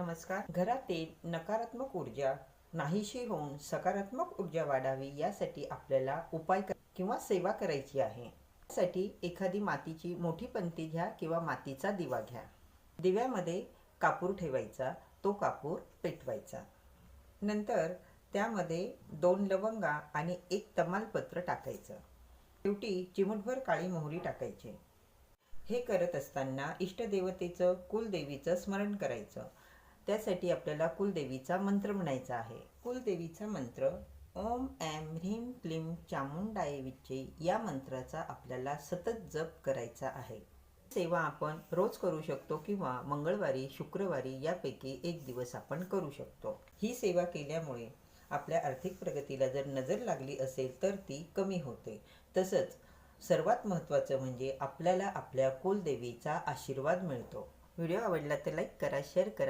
नमस्कार. घरातील नकारात्मक ऊर्जा नाहीशी होऊन सकारात्मक ऊर्जा वाढावी यासाठी आपल्याला उपाय किंवा सेवा करायची आहे. त्यासाठी एखादी मातीची मोठी पंती घ्या किंवा मातीचा दिवा घ्या. दिव्यामध्ये कापूर ठेवायचा तो कापूर पेटवायचा. नंतर त्यामध्ये दोन लवंगा आणि एक तमालपत्र टाकायचं. शेवटी चिमुटभर काळी मोहरी टाकायची. हे करत असताना इष्टदेवतेचं कुलदेवीचं स्मरण करायचं. त्यासाठी आपल्याला कुलदेवीचा मंत्र म्हणायचा आहे. कुलदेवीचा मंत्र ओम ॲम ह्रीम क्लीम चामुंडाय विच्चे या मंत्राचा आपल्याला सतत जप करायचा आहे. सेवा आपण रोज करू शकतो किंवा मंगळवारी शुक्रवारी यापैकी एक दिवस आपण करू शकतो. ही सेवा केल्यामुळे आपल्या आर्थिक प्रगतीला जर नजर लागली असेल तर ती कमी होते. तसंच सर्वात महत्त्वाचं म्हणजे आपल्याला आपल्या कुलदेवीचा आशीर्वाद मिळतो. व्हिडिओ आवडला तर लाईक करा शेअर करा.